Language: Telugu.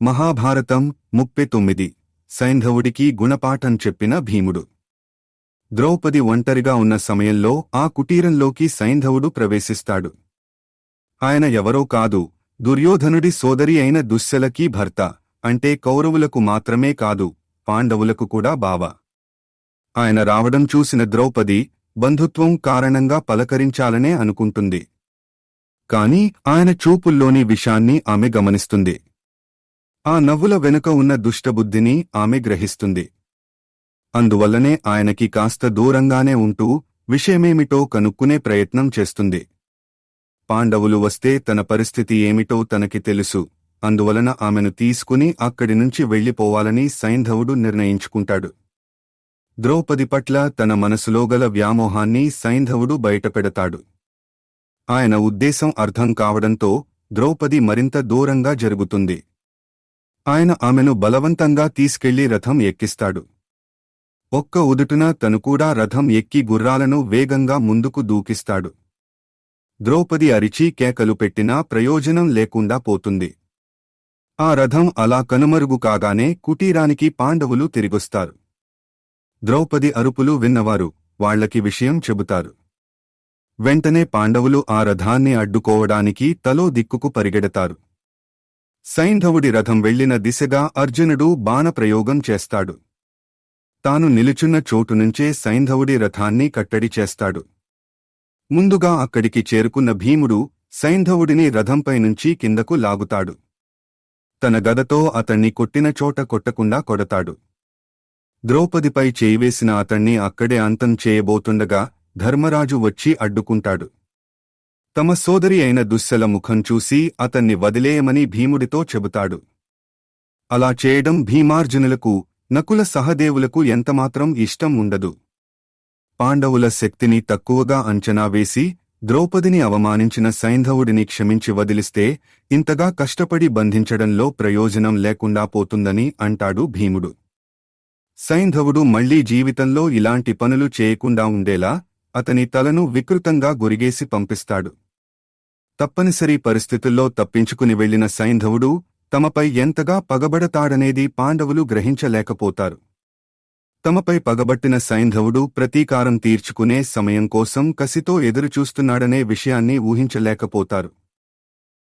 మహాభారతం ముప్పై తొమ్మిది. సైంధవుడికి గుణపాఠం చెప్పిన భీముడు. ద్రౌపది ఒంటరిగా ఉన్న సమయంలో ఆ కుటీరంలోకి సైంధవుడు ప్రవేశిస్తాడు. ఆయన ఎవరో కాదు దుర్యోధనుడి సోదరి అయిన దుశ్శలకి భర్త అంటే కౌరవులకు మాత్రమే కాదు పాండవులకు కూడా బావ. ఆయన రావడం చూసిన ద్రౌపది బంధుత్వం కారణంగా పలకరించాలనే అనుకుంటుంది. కాని ఆయన చూపుల్లోని విషాన్ని ఆమె గమనిస్తుంది. ఆ నవ్వుల వెనుక ఉన్న దుష్టబుద్ధిని ఆమె గ్రహిస్తుంది. అందువల్లనే ఆయనకి కాస్త దూరంగానే ఉంటూ విషయమేమిటో కనుక్కునే ప్రయత్నం చేస్తుంది. పాండవులు వస్తే తన పరిస్థితి ఏమిటో తనకి తెలుసు. అందువలన ఆమెను తీసుకుని అక్కడి నుంచి వెళ్ళిపోవాలని సైంధవుడు నిర్ణయించుకుంటాడు. ద్రౌపది పట్ల తన మనసులో గల వ్యామోహాన్ని సైంధవుడు బయటపెడతాడు. ఆయన ఉద్దేశం అర్థం కావడంతో ద్రౌపది మరింత దూరంగా జరుగుతుంది. ఆయన ఆమెను బలవంతంగా తీసుకెళ్ళి రథం ఎక్కిస్తాడు. ఒక్క ఉదుటున తను కూడా రథం ఎక్కి గుర్రాలను వేగంగా ముందుకు దూకిస్తాడు. ద్రౌపది అరిచి కేకలు పెట్టినా ప్రయోజనం లేకుండా పోతుంది. ఆ రథం అలా కనుమరుగు కాగానే కుటీరానికి పాండవులు తిరిగొస్తారు. ద్రౌపది అరుపులు విన్నవారు వాళ్ళకి విషయం చెబుతారు. వెంటనే పాండవులు ఆ రథాన్ని అడ్డుకోవడానికి తలో దిక్కుకు పరిగెడతారు. సైంధవుడి రథం వెళ్ళిన దిశగా అర్జునుడు బాణప్రయోగం చేస్తాడు. తాను నిలుచున్న చోటునుంచే సైంధవుడి రథాన్ని కట్టడి చేస్తాడు. ముందుగా అక్కడికి చేరుకున్న భీముడు సైంధవుడిని రథంపై నుంచి కిందకు లాగుతాడు. తన గదతో అతణ్ణి కొట్టిన చోట కొట్టకుండా కొడతాడు. ద్రౌపదిపై చేయివేసిన అతణ్ణి అక్కడే అంతం చేయబోతుండగా ధర్మరాజు వచ్చి అడ్డుకుంటాడు. తమ సోదరి అయిన దుశ్శల ముఖం చూసి అతన్ని వదిలేయమని భీముడితో చెబుతాడు. అలా చేయడం భీమార్జునులకు నకుల సహదేవులకు ఎంతమాత్రం ఇష్టం ఉండదు. పాండవుల శక్తిని తక్కువగా అంచనా వేసి ద్రౌపదిని అవమానించిన సైంధవుడిని క్షమించి వదిలిస్తే ఇంతగా కష్టపడి బంధించడంలో ప్రయోజనం లేకుండా పోతుందని అంటాడు భీముడు. సైంధవుడు మళ్ళీ జీవితంలో ఇలాంటి పనులు చేయకుండా ఉండేలా అతని తలను వికృతంగా గురిగేసి పంపిస్తాడు. తప్పనిసరి పరిస్థితుల్లో తప్పించుకుని వెళ్ళిన సైంధవుడు తమపై ఎంతగా పగబడతాడనేది పాండవులు గ్రహించలేకపోతారు. తమపై పగబట్టిన సైంధవుడు ప్రతీకారం తీర్చుకునే సమయం కోసం కసితో ఎదురుచూస్తున్నాడనే విషయాన్ని ఊహించలేకపోతారు.